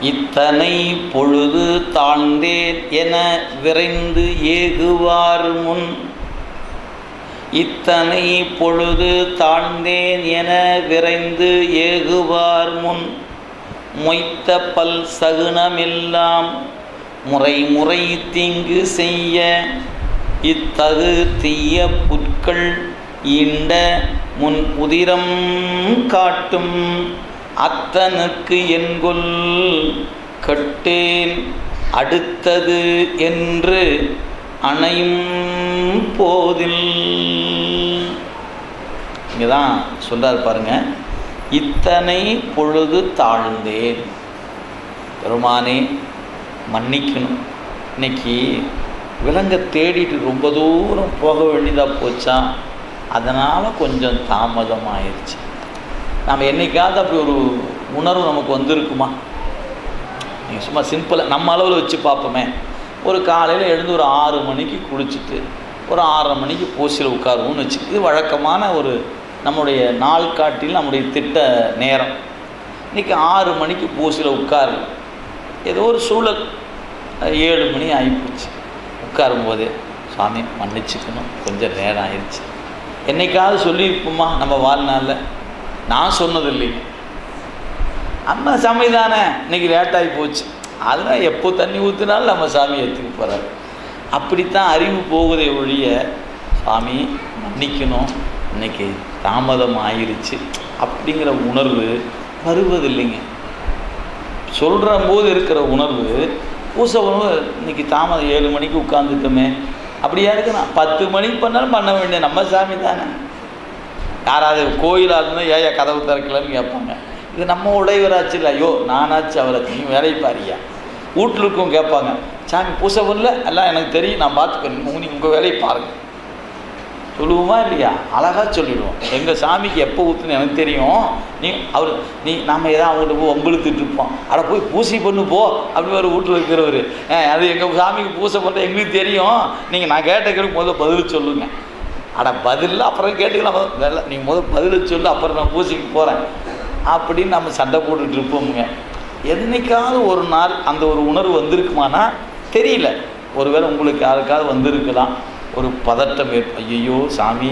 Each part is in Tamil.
இத்தனை பொழுது தாழ்ந்தேன் என விரைந்து ஏகுவார் முன். இத்தனை பொழுது தாழ்ந்தேன் என விரைந்து ஏகுவார் முன். மொய்த்த பல் சகுனமெல்லாம் முறை முறை தீங்கு செய்ய. இத்தகு தீய புட்கள் ஈண்ட முன் உதிரம் காட்டும். அத்தனுக்கு என்கொல் கட்டேன் அடுத்தது என்று அணையும் போதில். இங்கே தான் சொல்கிறார் பாருங்க இத்தனை பொழுது தாழ்ந்தேன். பெருமானே மன்னிக்கணும். இன்னைக்கு விலங்கை தேடிட்டு ரொம்ப தூரம் போக வேண்டியதாக போச்சா? அதனால் கொஞ்சம் தாமதமாயிருச்சு. நம்ம என்னைக்காவது அப்படி ஒரு உணர்வு நமக்கு வந்திருக்குமா? நீங்கள் சும்மா சிம்பிளாக நம்ம அளவில் வச்சு பார்ப்போமே. ஒரு காலையில் எழுந்து ஒரு ஆறு மணிக்கு குளிச்சுட்டு ஒரு ஆறரை மணிக்கு பூசியில் உட்காருவோம்னு வச்சு இது வழக்கமான ஒரு நம்முடைய நாள் காட்டில் நம்முடைய திட்ட நேரம். இன்றைக்கி ஆறு மணிக்கு பூசியில் உட்காரு. ஏதோ ஒரு சூழல். ஏழு மணி ஆகிப்போச்சு உட்காரும்போதே சாமி மன்னிச்சுக்கணும். கொஞ்சம் நேரம் ஆயிடுச்சு. என்னைக்காவது சொல்லியிருப்போமா நம்ம வாழ்நாளில்? நான் சொன்னது இல்லைங்க நம்ம சாமி தானே. இன்னைக்கு லேட்டாகி போச்சு. அதெல்லாம் எப்போ தண்ணி ஊற்றினாலும் நம்ம சாமி ஏற்றுக்கு போகிறார் அப்படித்தான் அறிவு போகுதே ஒழிய சாமி மன்னிக்கணும். இன்னைக்கு தாமதம் ஆயிடுச்சு அப்படிங்கிற உணர்வு வருவதில்லைங்க. சொல்கிற போது இருக்கிற உணர்வு பூச உணவு இன்னைக்கு தாமதம் ஏழு மணிக்கு உட்காந்துட்டோமே அப்படியா இருக்கணும் பத்து மணிக்கு பண்ணாலும் பண்ண வேண்டிய நம்ம சாமி தானே. யாராவது கோயிலாக இருந்தால் ஏயா கதவு திறக்கலன்னு கேட்பாங்க. இது நம்ம உடையவராச்சு இல்லை. ஐயோ நானாச்சு அவரை நீ வேலை பாரியா வீட்டில் இருக்கவும் கேட்பாங்க. சாமி பூசை வரல எல்லாம் எனக்கு தெரியும் நான் பார்த்துக்கணும் நீ உங்கள் வேலையை பாருங்கள் சொல்லுவோமா இல்லையா? அழகாக சொல்லிடுவோம். எங்கள் சாமிக்கு எப்போ ஊற்றுன்னு எனக்கு தெரியும். நீ அவர் நீ நாம் ஏதாவது அவங்கள்ட்ட போய் ஒம்பழுத்துட்டு இருப்போம். அட போய் பூசி பண்ணு போ அப்படின்னு ஒரு வீட்டில் இருக்கிறவர். அது எங்கள் சாமிக்கு பூசை பண்ணுற எங்களுக்கு தெரியும். நீங்கள் நான் கேட்ட கேள்வி முதல்ல பதில் சொல்லுங்கள் அட பதில் அப்புறம் கேட்டுக்கலாம். வேலை நீ முதல் பதில் சொல்லு அப்புறம் நான் பூசிக்கு போகிறேன் அப்படின்னு நம்ம சண்டை போட்டுட்டு இருப்போமுங்க. என்னைக்காவது ஒரு நாள் அந்த ஒரு உணர்வு வந்திருக்குமானா தெரியல. ஒருவேளை உங்களுக்கு யாருக்காவது வந்திருக்கலாம். ஒரு பதட்டம் ஏற் ஐயோ சாமி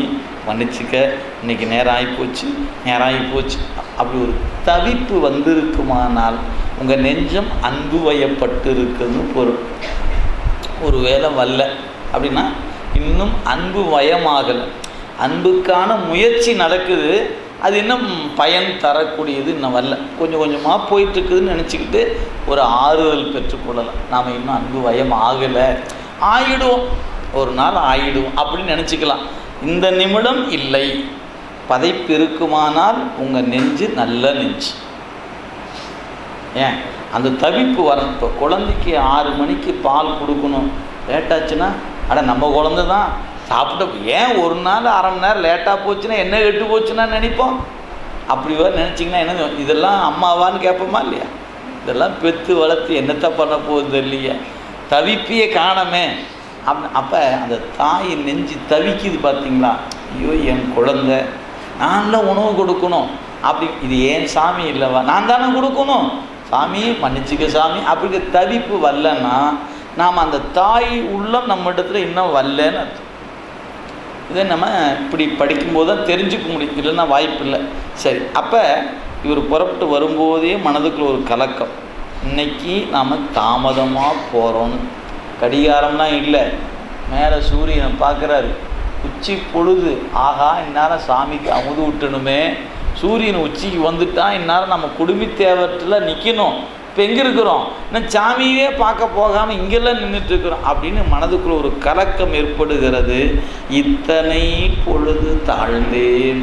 மன்னிச்சுக்க. இன்னைக்கு நேரம் ஆகிப்போச்சு நேரம் ஆகிப்போச்சு அப்படி ஒரு தவிப்பு வந்திருக்குமானால் உங்கள் நெஞ்சம் அன்பு வயப்பட்டு இருக்குதுன்னு பொருள். ஒரு வேளை வரல. அப்படின்னா இன்னும் அன்பு வயமாகலை. அன்புக்கான முயற்சி நடக்குது. அது இன்னும் பயன் தரக்கூடியது இன்னும் வரல. கொஞ்சம் கொஞ்சமாக போயிட்டுருக்குதுன்னு நினச்சிக்கிட்டு ஒரு ஆறுதல் பெற்றுக்கொள்ளலாம் நாம் இன்னும் அன்பு வயம் ஆகலை. ஆயிடுவோம். ஒரு நாள் ஆயிடுவோம். அப்படின்னு நினச்சிக்கலாம். இந்த நிமிடம் இல்லை. பதைப்பு இருக்குமானால் உங்கள் நெஞ்சு நல்ல நெஞ்சு. ஏன்? அந்த தவிப்பு வரணும் இப்போ குழந்தைக்கு ஆறு மணிக்கு பால் கொடுக்கணும். லேட்டாச்சுன்னா ஆனால் நம்ம குழந்த தான் சாப்பிட்ட ஏன் ஒரு நாள் அரை மணி நேரம் லேட்டாக போச்சுன்னா என்ன கெட்டு போச்சுன்னா நினைப்போம்? அப்படி வர நினச்சிங்கன்னா என்ன இதெல்லாம் அம்மாவான்னு கேட்போமா இல்லையா? இதெல்லாம் பெற்று வளர்த்து என்னத்தை பண்ண போகுது இல்லையா தவிப்பியே காணமே. அப் அப்போ அந்த தாய் நெஞ்சு தவிக்குது பார்த்தீங்களா ஐயோ என் குழந்த நான் தான் உணவு கொடுக்கணும். அப்படி இது ஏன் சாமி இல்லைவா? நான் தானே கொடுக்கணும். சாமி மன்னிச்சுக்க சாமி. அப்படிங்கிற தவிப்பு வரலன்னா நாம் அந்த தாய் உள்ளம் நம்ம இடத்துல இன்னும் வரலன்னு அர்த்தம். இதை நம்ம இப்படி படிக்கும்போது தான் தெரிஞ்சுக்க முடியும். இல்லைன்னா வாய்ப்பு இல்லை. சரி அப்போ இவர் புறப்பட்டு வரும்போதே மனதுக்குள்ள ஒரு கலக்கம். இன்னைக்கு நாம் தாமதமாக போகிறோம் கடிகாரம்லாம் இல்லை. மேலே சூரியனை பார்க்குறாரு. உச்சி பொழுது. ஆகா இந்நேரம் சாமிக்கு அமுது விட்டணுமே சூரியன் உச்சிக்கு வந்துட்டால் இந்நேரம் நம்ம குடுமி தேவற்றில் நிற்கணும் இப்போ எங்கே இருக்கிறோம்? இன்னும் சாமியே பார்க்க போகாமல் இங்கெல்லாம் நின்றுட்டுருக்குறோம் அப்படின்னு மனதுக்குள்ள ஒரு கலக்கம் ஏற்படுகிறது. இத்தனை பொழுது தாழ்ந்தேன்.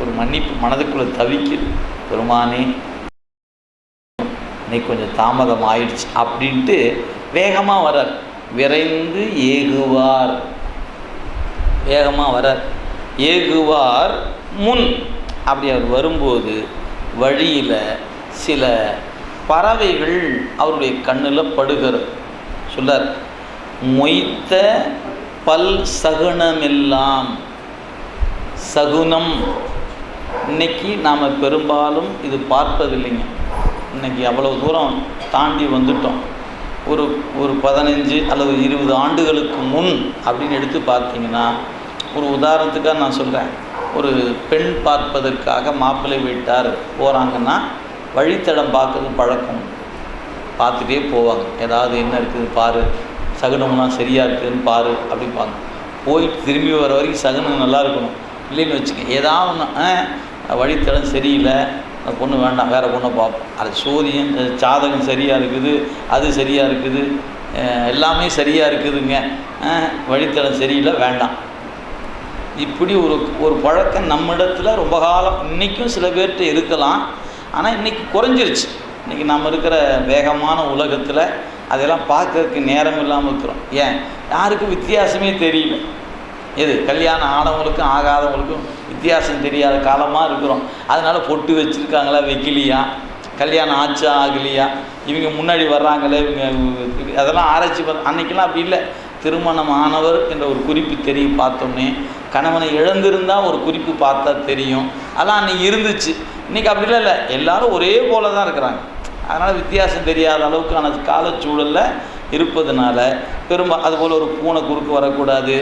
ஒரு மன்னிப்பு மனதுக்குள்ள தவிக்குது. பெருமானே இன்னைக்கு கொஞ்சம் தாமதம் ஆயிடுச்சு அப்படின்ட்டு வேகமாக வரார் விரைந்து ஏகுவார். வேகமாக வரார் ஏகுவார் முன். அப்படி அவர் வரும்போது வழியில் சில பறவைகள் அவருடைய கண்ணில் படுகிறது. சொல்லார் மொய்த்த பல் சகுனமெல்லாம் சகுனம். இன்னைக்கு நாம் பெரும்பாலும் இது பார்ப்பதில்லைங்க. இன்னைக்கு அவ்வளோ தூரம் தாண்டி வந்துட்டோம். ஒரு ஒரு பதினஞ்சு அல்லது இருபது ஆண்டுகளுக்கு முன் அப்படின்னு எடுத்து பார்த்தீங்கன்னா ஒரு உதாரணத்துக்காக நான் சொல்கிறேன் ஒரு பெண் பார்ப்பதற்காக மாப்பிள்ளை வீட்டார் போகிறாங்கன்னா வழித்தடம் பார்க்கறது பழக்கம் பார்த்துட்டே போவாங்க. ஏதாவது என்ன இருக்குதுன்னு பாரு சகுனம்லாம் சரியாக இருக்குதுன்னு பாரு அப்படிம்பாங்க போய் திரும்பி வர வரைக்கும் சகுனம் நல்லா இருக்கணும். இல்லைன்னு வச்சுக்க ஏதாவது ஒன்று வழித்தடம் சரியில்லை அந்த பொண்ணு வேண்டாம் வேறு பொண்ணை பார்ப்போம். அது சோதியம் சாதகம் சரியாக இருக்குது அது சரியாக இருக்குது எல்லாமே சரியாக இருக்குதுங்க. வழித்தடம் சரியில்லை வேண்டாம். இப்படி ஒரு ஒரு பழக்கம் நம்மிடத்தில் ரொம்ப காலம் இன்றைக்கும் சில பேர்கிட்ட இருக்கலாம். ஆனால் இன்றைக்கி குறைஞ்சிருச்சு. இன்றைக்கி நம்ம இருக்கிற வேகமான உலகத்தில் அதெல்லாம் பார்க்கறதுக்கு நேரம் இல்லாமல் இருக்கிறோம். ஏன்? யாருக்கும் வித்தியாசமே தெரியல. எது? கல்யாணம் ஆனவங்களுக்கும் ஆகாதவங்களுக்கும் வித்தியாசம் தெரியாத காலமாக இருக்கிறோம். அதனால் பொட்டு வச்சுருக்காங்களா வைக்கலையா? கல்யாணம் ஆச்சா ஆகலையா? இவங்க முன்னாடி வர்றாங்களே இவங்க அதெல்லாம் ஆராய்ச்சி பண்ண அன்றைக்கெல்லாம் அப்படி இல்லை. திருமணம் ஆனவர் என்ற ஒரு குறிப்பு தெரியும் பார்த்தோன்னே கணவனை இழந்திருந்தால் ஒரு குறிப்பு பார்த்தா தெரியும். அதெல்லாம் அன்னைக்கு இருந்துச்சு. இன்றைக்கி அப்படிலாம் இல்லை எல்லாரும் ஒரே போல தான் இருக்கிறாங்க. அதனால் வித்தியாசம் தெரியாத அளவுக்கான காலச்சூழலில் இருப்பதனால பெரும்பால் அதுபோல் ஒரு பூனை குறுக்கு வரக்கூடாது.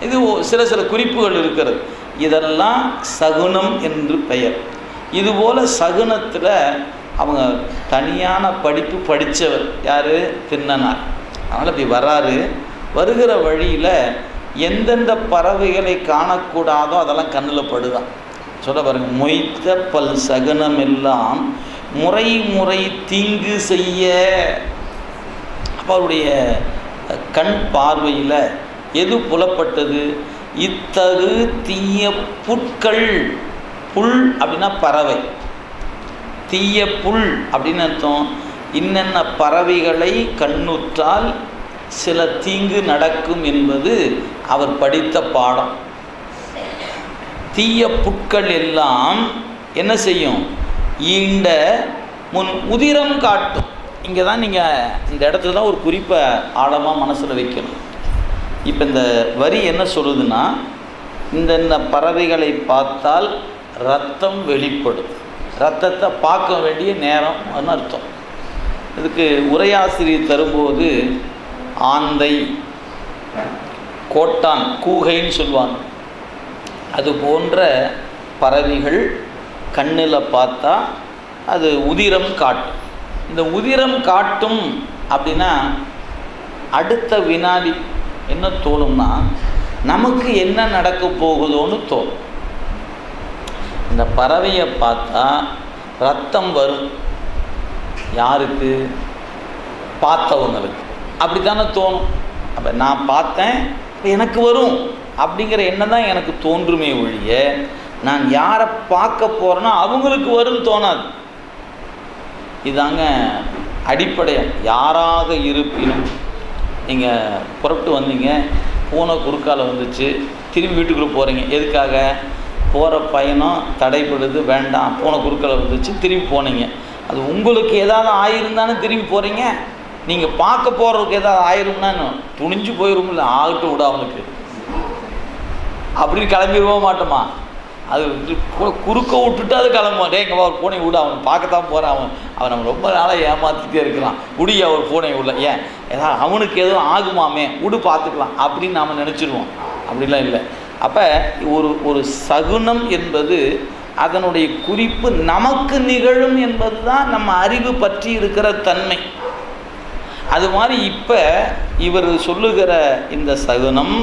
இது சில சில குறிப்புகள் இருக்கிறது. இதெல்லாம் சகுனம் என்று பெயர். இதுபோல் சகுனத்தில் அவங்க தனியான படிப்பு படித்தவர் யார்? தின்னனார் அதனால் இப்படி வராரு. வருகிற வழியில் எந்தெந்த பறவைகளை காணக்கூடாதோ அதெல்லாம் கண்ணில் படுதான். சொல்ல பாருங்க மொய்த்த பல் சகுனம் எல்லாம் முறை முறை தீங்கு செய்ய அப்போ அவருடைய கண் பார்வையில் எது புலப்பட்டது? இத்தகு தீய புட்கள் புல் அப்படின்னா பறவை. தீய புல் அப்படின்னு அர்த்தம் இன்னென்ன பறவைகளை கண்ணுற்றால் சில தீங்கு நடக்கும் என்பது அவர் படித்த பாடம். தீய புட்கள் எல்லாம் என்ன செய்யும்? ஈண்ட முன் உதிரம் காட்டும். இங்கே தான் நீங்கள் இந்த இடத்துல தான் ஒரு குறிப்பை ஆழமாக மனசில் வைக்கணும். இப்போ இந்த வரி என்ன சொல்லுதுன்னா இந்த பறவைகளை பார்த்தால் ரத்தம் வெளிப்படும். ரத்தத்தை பார்க்க வேண்டிய நேரம் அர்த்தம். இதுக்கு உரையாசிரியர் தரும்போது ஆந்தை கோட்டான் கூகைன்னு சொல்லுவாங்க. அது போன்ற பறவைகள் கண்ணில் பார்த்தா அது உதிரம் காட்டும். இந்த உதிரம் காட்டும் அப்படின்னா அடுத்த வினாடி என்ன தோணும்னா நமக்கு என்ன நடக்க போகுதோன்னு தோணும். இந்த பறவையை பார்த்தா ரத்தம் வரும். யாருக்கு? பார்த்தவங்களுக்கு. அப்படி தானே தோணும். அப்போ நான் பார்த்தேன் எனக்கு வரும். அப்படிங்கிற எண்ணம் தான் எனக்கு தோன்றுமே ஒழிய நான் யாரை பார்க்க போகிறேன்னா அவங்களுக்கு வரும்னு தோணாது. இதாங்க அடிப்படையாக யாராக இருப்பினும் நீங்கள் புறப்பட்டு வந்தீங்க பூனை குறுக்கால் வந்துச்சு திரும்பி வீட்டுக்குள்ளே போகிறீங்க எதுக்காக? போகிற பயணம் தடைப்படுது வேண்டாம் பூனை குறுக்கால வந்துச்சு திரும்பி போனீங்க. அது உங்களுக்கு ஏதாவது ஆயிருந்தானே திரும்பி போகிறீங்க நீங்கள் பார்க்க போகிறதுக்கு ஏதாவது ஆயிரும்னா துணிஞ்சு போயிரும்ல ஆகட்டும் விட அவனுக்கு. அப்படின்னு கிளம்பிடுவோம் மாட்டோமா? அது குறுக்க விட்டுட்டு அது கிளம்புவோம் டே இங்கே ஒரு பூனை விட. அவன் பார்க்கத்தான் போகிறான் அவன் அவன் நம்ம ரொம்ப நாளாக ஏமாற்றிட்டே இருக்கிறான். உடி அவர் பூனை உள்ள ஏன்? ஏதாவது அவனுக்கு எதுவும் ஆகுமாமே? விடு பார்த்துக்கலாம். அப்படின்னு நாம் நினச்சிடுவோம் அப்படிலாம் இல்லை. அப்போ ஒரு ஒரு சகுனம் என்பது அதனுடைய குறிப்பு நமக்கு நிகழும் என்பது தான் நம்ம அறிவு பற்றி இருக்கிற தன்மை. அது மாதிரி இப்போ இவர் சொல்லுகிற இந்த சகுனம்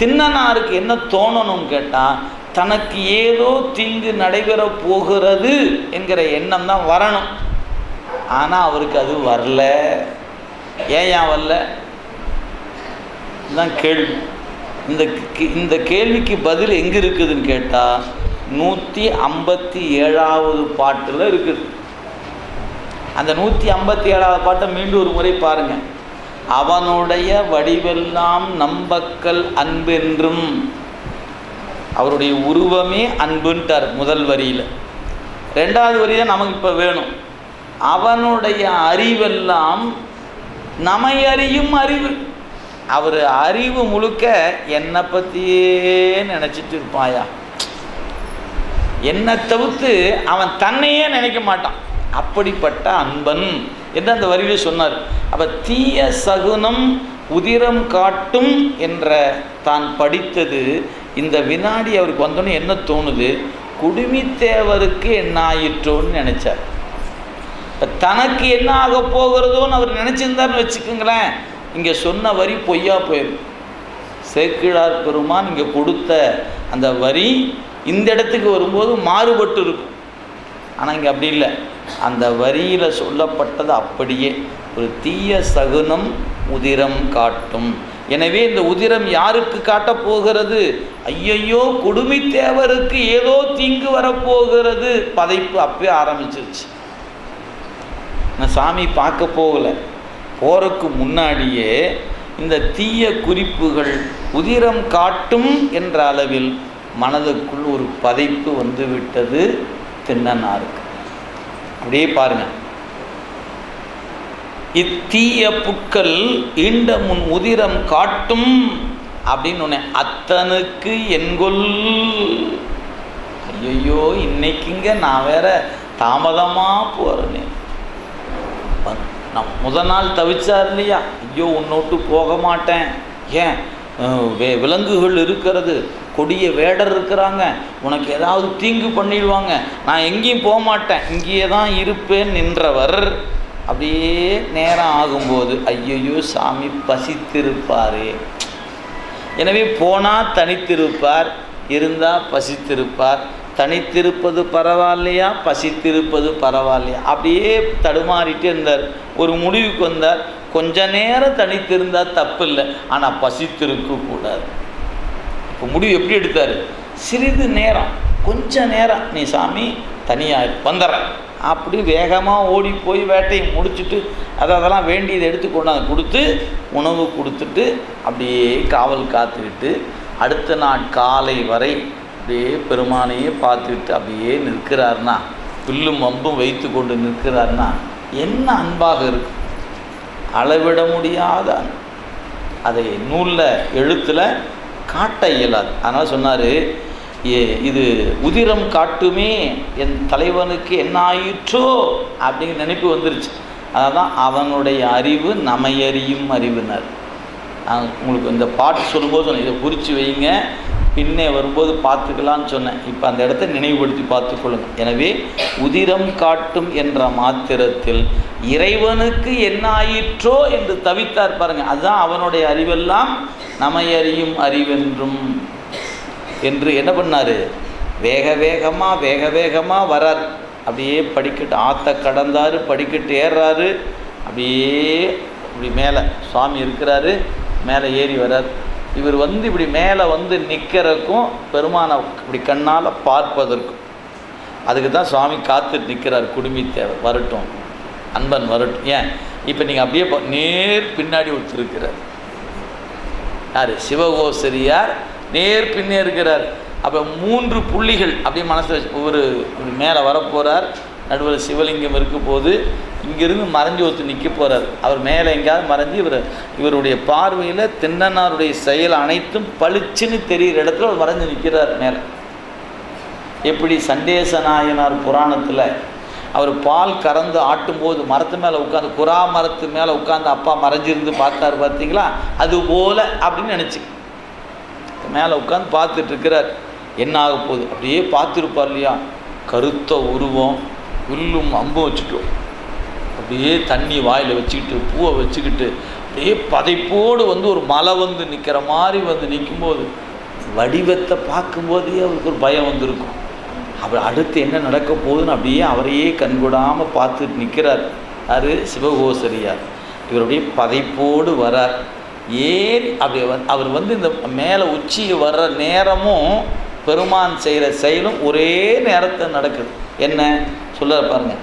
தின்னனாருக்கு என்ன தோணணும்னு கேட்டால் தனக்கு ஏதோ தீங்கு நடைபெற போகிறது என்கிற எண்ணம் தான் வரணும். ஆனால் அவருக்கு அது வரல. ஏன் ஏன் வரல? இதுதான் கேள்வி. இந்த இந்த கேள்விக்கு பதில் எங்கே இருக்குதுன்னு கேட்டால் நூற்றி ஐம்பத்தி ஏழாவது பாட்டில் இருக்குது. அந்த நூற்றி ஐம்பத்தி ஏழாவது பாட்டை மீண்டும் ஒரு முறை பாருங்கள் அவனுடைய வடிவெல்லாம் நம்பக்கல் அன்பென்றும். அவருடைய உருவமே அன்புன்ட்டார் முதல் வரியில். ரெண்டாவது வரி தான் நமக்கு இப்போ வேணும். அவனுடைய அறிவெல்லாம் நம்மை அறியும் அறிவு. அவர் அறிவு முழுக்க என்னை பற்றியே நினச்சிட்டு இருப்பாயா? என்னை தவிர்த்து அவன் தன்னையே நினைக்க மாட்டான். அப்படிப்பட்ட அன்பன். என்று அந்த வரியில் சொன்னார்? அப்போ தீய சகுனம் உதிரம் காட்டும் என்ற தான் படித்தது. இந்த வினாடி அவருக்கு வந்தோடனே என்ன தோணுது? குடுமித்தேவருக்கு என்ன ஆயிற்றோன்னு நினச்சார். இப்போ தனக்கு என்ன ஆக போகிறதோன்னு அவர் நினச்சிருந்தார்னு வச்சுக்கோங்களேன். இங்கே சொன்ன வரி பொய்யா போயிடும் சேக்கிழார் பெருமான் இங்கே கொடுத்த அந்த வரி இந்த இடத்துக்கு வரும்போது மாறுபட்டு இருக்கும். ஆனால் இங்கே அப்படி இல்லை. அந்த வரியில் சொல்லப்பட்டது அப்படியே ஒரு தீய சகுனம் உதிரம் காட்டும். எனவே இந்த உதிரம் யாருக்கு காட்டப் போகிறது? ஐயையோ குடுமித்தேவருக்கு ஏதோ தீங்கு வரப்போகிறது. பதைப்பு அப்பயே ஆரம்பிச்சிருச்சு. நான் சாமி பார்க்க போகலை. போறதுக்கு முன்னாடியே இந்த தீய குறிப்புகள் உதிரம் காட்டும் என்ற அளவில் மனதுக்குள் ஒரு பதைப்பு வந்துவிட்டது. விட்டது இருக்கு அப்படியே பாருங்க. இத்தீய புட்கள் ஈண்ட முன் உதிரம் காட்டும் அப்படின்னு ஒன்று அத்தனுக்கு என்கொல் ஐயையோ இன்னைக்குங்க நான் வேற தாமதமாக போகிறேனே நான் முத நாள் தவிச்சார் இல்லையா? ஐயோ உன்னோட்டு போக மாட்டேன். ஏன்? விலங்குகள் இருக்கிறது. கொடிய வேடர் இருக்கிறாங்க. உனக்கு ஏதாவது தீங்கு பண்ணிடுவாங்க. நான் எங்கேயும் போக மாட்டேன் இங்கேயே தான் இருப்பேன் நின்றவர். அப்படியே நேரம் ஆகும்போது ஐயையோ சாமி பசித்திருப்பாரே. எனவே போனால் தனித்திருப்பார் இருந்தால் பசித்திருப்பார். தனித்திருப்பது பரவாயில்லையா? பசித்திருப்பது பரவாயில்லையா? அப்படியே தடுமாறிட்டு இருந்தார். ஒரு முடிவுக்கு வந்தார். கொஞ்ச நேரம் தனித்திருந்தால் தப்பு இல்லை ஆனால் பசித்திருக்கக்கூடாது இப்போ முடிவு எப்படி எடுத்தார்? சிறிது நேரம் கொஞ்ச நேரம். நீ சாமி தனியாக வந்துடுறேன் அப்படி வேகமாக ஓடி போய் வேட்டையை முடிச்சுட்டு அதை அதெல்லாம் வேண்டியதை எடுத்து கொண்டாந்து கொடுத்து உணவு கொடுத்துட்டு அப்படியே காவல் காத்துக்கிட்டு அடுத்த நாள் காலை வரை அப்படியே பெருமானையே பார்த்துக்கிட்டு அப்படியே நிற்கிறார்னா புல்லும் அம்பும் வைத்து கொண்டு நிற்கிறார்னா என்ன அன்பாக இருக்கும்? அளவிட முடியாத அதை நூலில் எழுத்தில் காட்ட இயலாது. அதனால் சொன்னார் இது உதிரம் காட்டுமே என் தலைவனுக்கு என்ன ஆயிற்றோ? அப்படிங்கிற நினைப்பு வந்துருச்சு. அதான் அவனுடைய அறிவு நமையறியும் அறிவினர். உங்களுக்கு இந்த பாட்டு சொல்லும்போது சொன்னேன். இதை குறித்து வைங்க. பின்னே வரும்போது பார்த்துக்கலான்னு சொன்னேன். இப்போ அந்த இடத்த நினைவுபடுத்தி பார்த்துக்கொள்ளுங்கள் எனவே உதிரம் காட்டும் என்ற மாத்திரத்தில் இறைவனுக்கு என்ன ஆயிற்றோ என்று தவித்தார் பாருங்கள் அதுதான் அவனுடைய அறிவெல்லாம் நமையறியும் அறிவென்றும். என்று என்ன பண்ணார்? வேக வேகமாக வேக வேகமாக வரார். அப்படியே படிக்கட்டு ஆற்ற கடந்தார் படிக்கட்டு ஏறுறாரு. அப்படியே அப்படி மேலே சுவாமி இருக்கிறாரு. மேலே ஏறி வரார். இவர் வந்து இப்படி மேலே வந்து நிற்கிறதுக்கும் பெருமானை இப்படி கண்ணால் பார்ப்பதற்கும். அதுக்கு தான் சுவாமி காத்துட்டு நிற்கிறார் குடுமி தேவை வரட்டும் அன்பன் வரட்டும். ஏன்? இப்போ நீங்கள் அப்படியே நேர் பின்னாடி ஒருத்தர் யார்? சிவகோசரியார் நேர் பின்னே இருக்கிறார். அப்போ மூன்று புள்ளிகள் அப்படியே மனசில் வச்சு ஒரு மேலே வரப்போகிறார் நடுவில் சிவலிங்கம் இருக்கும் போது இங்கிருந்து மறைஞ்சு ஒருத்தர் நிற்க போகிறார் அவர் மேலே எங்கேயாவது மறைஞ்சு இவர் இவருடைய பார்வையில் திண்ணனாருடைய செயல் அனைத்தும் பளிச்சுன்னு தெரிகிற இடத்துல அவர் மறைஞ்சு நிற்கிறார் மேலே. எப்படி சண்டேச நாயனார் புராணத்தில் அவர் பால் கறந்து ஆட்டும்போது மரத்து மேலே உட்காந்து குறா மரத்து மேலே உட்காந்து அப்பா மறைஞ்சிருந்து பார்த்தார் பார்த்தீங்களா? அது போல அப்படின்னு நினச்சி. மேலே உட்காந்து பார்த்துட்டு இருக்கிறார். என்ன ஆக போகுது? அப்படியே பார்த்துருப்பார் இல்லையா? கருத்த உருவம். குல்லும் அம்பும் வச்சுட்டோம். அப்படியே தண்ணி வாயில் வச்சுக்கிட்டு பூவை வச்சுக்கிட்டு அப்படியே பதைப்போடு வந்து ஒரு மலை வந்து நிற்கிற மாதிரி வந்து நிற்கும்போது வடிவத்தை பார்க்கும்போதே அவருக்கு ஒரு பயம் வந்திருக்கும். அவர் அடுத்து என்ன நடக்க போகுதுன்னு அப்படியே அவரையே கண்கூடாமல் பார்த்துட்டு நிற்கிறார் அது சிவகோசரியார். இவருடைய பதைப்போடு வரார். ஏறி அப்படி அவர் வந்து இந்த மேலே உச்சி வர்ற நேரமும் பெருமான் செய்கிற செயலும் ஒரே நேரத்தில் நடக்குது. என்ன? சொல்ல பாருங்கள்